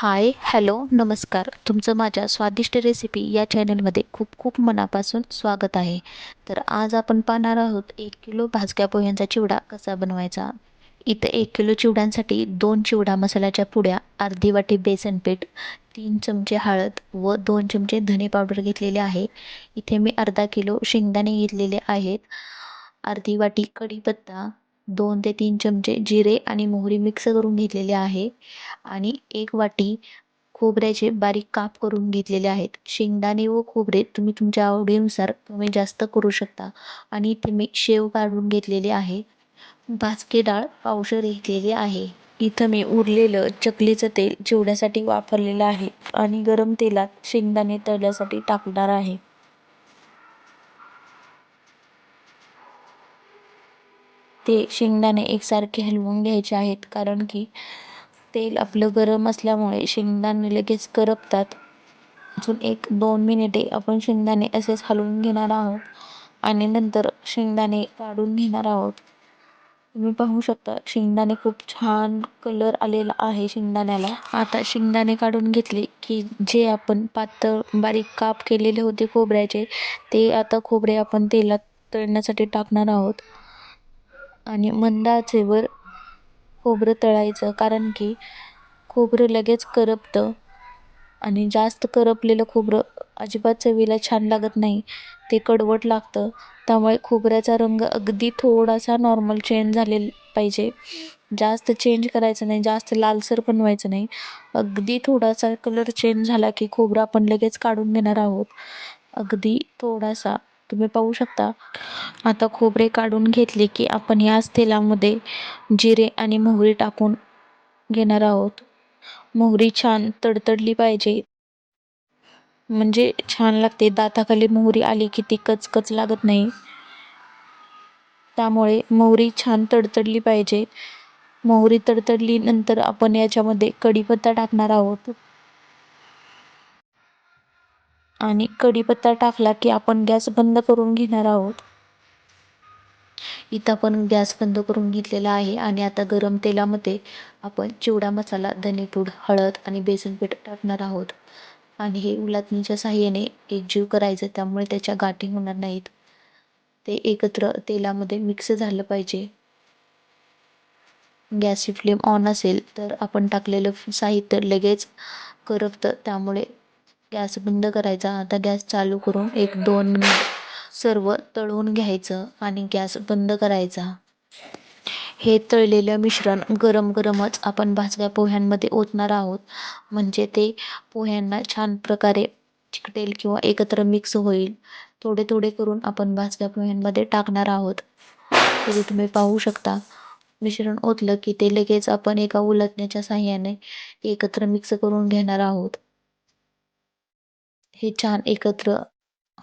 Hi hello नमस्कार. तुमचं माझ्या स्वादिष्ट रेसिपी या चॅनलमध्ये खूप खूप मनापासून स्वागत आहे. तर आज आपण पाहणार आहोत एक किलो भाजक्या पोह्यांचा चिवडा कसा बनवायचा? इथं एक किलो चिवड्यांसाठी दोन चिवडा मसाल्याच्या पुड्या अर्धी वाटी बेसन पीठ तीन चमचे हळद व दोन चमचे धने पावडर घेतलेले आहे. इथे मी अर्धा किलो शेंगदाणे घेतलेले आहेत. अर्धी वाटी कढीपत्ता दोन ते तीन चमचे जिरे आणि मोहरी मिक्स करून घेतलेले आहे. आणि एक वाटी खोबऱ्याचे बारीक काप करून घेतलेले आहेत. शेंगदाणे व खोबरे तुम्ही तुमच्या आवडीनुसार कमी जास्त करू शकता. आणि इथे मी शेव काढून घेतलेले आहे. भाजके डाळ पावशर घेतलेली आहे. इथं मी उरलेलं चकलीचं तेल चिवड्यासाठी वापरलेलं आहे आणि गरम तेलात शेंगदाणे तळण्यासाठी टाकणार आहे. ते शेंगदाणे एकसारखे हलवून घ्यायचे आहेत कारण की तेल आपलं गरम असल्यामुळे शेंगदाणे लगेच करपतात. अजून एक दोन मिनिटे आपण शेंगदाणे असेच हलवून घेणार आहोत आणि नंतर शेंगदाणे काढून घेणार आहोत. तुम्ही पाहू शकता शेंगदाणे खूप छान कलर आलेला आहे शेंगदाण्याला. आता शेंगदाणे काढून घेतले की जे आपण पातळ बारीक काप केलेले होते खोबऱ्याचे ते आता खोबरे आपण तेलात तळण्यासाठी टाकणार आहोत. आणि मंद आचेवर खोबरं तळायचं कारण की खोबरं लगेच करपतं. आणि जास्त करपलेलं खोबरं अजिबात चवीला छान लागत नाही ते कडवट लागतं. त्यामुळे खोबऱ्याचा रंग अगदी थोडासा नॉर्मल चेंज झालेला पाहिजे. जास्त चेंज करायचं नाही जास्त लालसर पण व्हायचं नाही. अगदी थोडासा कलर चेंज झाला की खोबरं आपण लगेच काढून घेणार आहोत. अगदी थोडासा. तुम्ही पाहू शकता. आता खोबरे काढून घेतले की आपण याच तेलामध्ये जिरे आणि मोहरी टाकून घेणार आहोत. मोहरी छान तडतडली पाहिजे. म्हणजे छान लागते. दाताखाली मोहरी आली की ती कचकच लागत नाही. त्यामुळे मोहरी छान तडतडली पाहिजे. मोहरी तडतडली नंतर आपण याच्यामध्ये कढीपत्ता टाकणार आहोत. आणि कढीपत्ता टाकला की आपण गॅस बंद करून घेणार आहोत. इथं आपण गॅस बंद करून घेतलेला आहे आणि आता गरम तेलामध्ये आपण चिवडा मसाला धनेपूड हळद आणि बेसन पीठ टाकणार आहोत. आणि हे उलातणीच्या साह्याने एकजीव करायचं त्यामुळे त्याच्या गाठी होणार नाहीत. ते एकत्र तेलामध्ये मिक्स झालं पाहिजे. गॅसची फ्लेम ऑन असेल तर आपण टाकलेलं साहित्य लगेच करपतं त्यामुळे गॅस बंद करायचा. आता गॅस चालू करून एक दोन मिनिट सर्व तळून घ्यायचं आणि गॅस बंद करायचा. हे तळलेलं मिश्रण गरम गरमच आपण भाजक्या पोह्यांमध्ये ओतणार आहोत. म्हणजे ते पोह्यांना छान प्रकारे चिकटेल किंवा एकत्र मिक्स होईल. थोडे थोडे करून आपण भाजक्या पोह्यांमध्ये टाकणार आहोत. तरी तुम्ही पाहू शकता मिश्रण ओतलं की ते लगेच आपण एका उलटण्याच्या साह्याने एकत्र मिक्स करून घेणार आहोत. हे छान एकत्र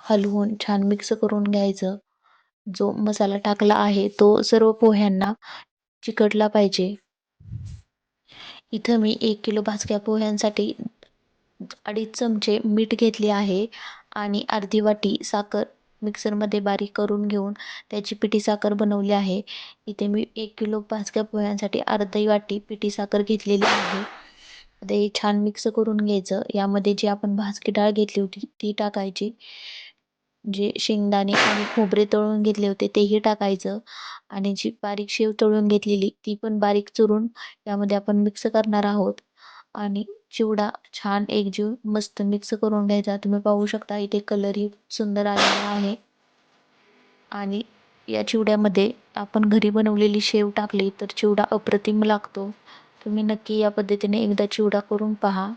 हलवून छान मिक्स करून घ्यायचं. जो मसाला टाकला आहे तो सर्व पोह्यांना चिकटला पाहिजे. इथं मी एक किलो भाजक्या पोह्यांसाठी अडीच चमचे मीठ घेतले आहे आणि अर्धी वाटी साखर मिक्सरमध्ये बारीक करून घेऊन त्याची पिठी साखर बनवली आहे. इथे मी एक किलो भाजक्या पोह्यांसाठी अर्धी वाटी पिठी साखर घेतलेली आहे. ते छान मिक्स करून घ्यायचं. यामध्ये जी आपण भाजकी डाळ घेतली होती ती टाकायची. जे शेंगदाणे आणि खोबरे तळून घेतले होते तेही टाकायचं. आणि जी बारीक शेव तळून घेतलेली ती पण बारीक चुरून यामध्ये आपण मिक्स करणार आहोत. आणि चिवडा छान एकजीव मस्त मिक्स करून घ्यायचा. तुम्ही पाहू शकता इथे कलरही सुंदर आलेला आहे. आणि या चिवड्यामध्ये आपण घरी बनवलेली शेव टाकली तर चिवडा अप्रतिम लागतो. तुम्ही नक्की या पद्धतीने एकदा चिवडा करून पहा.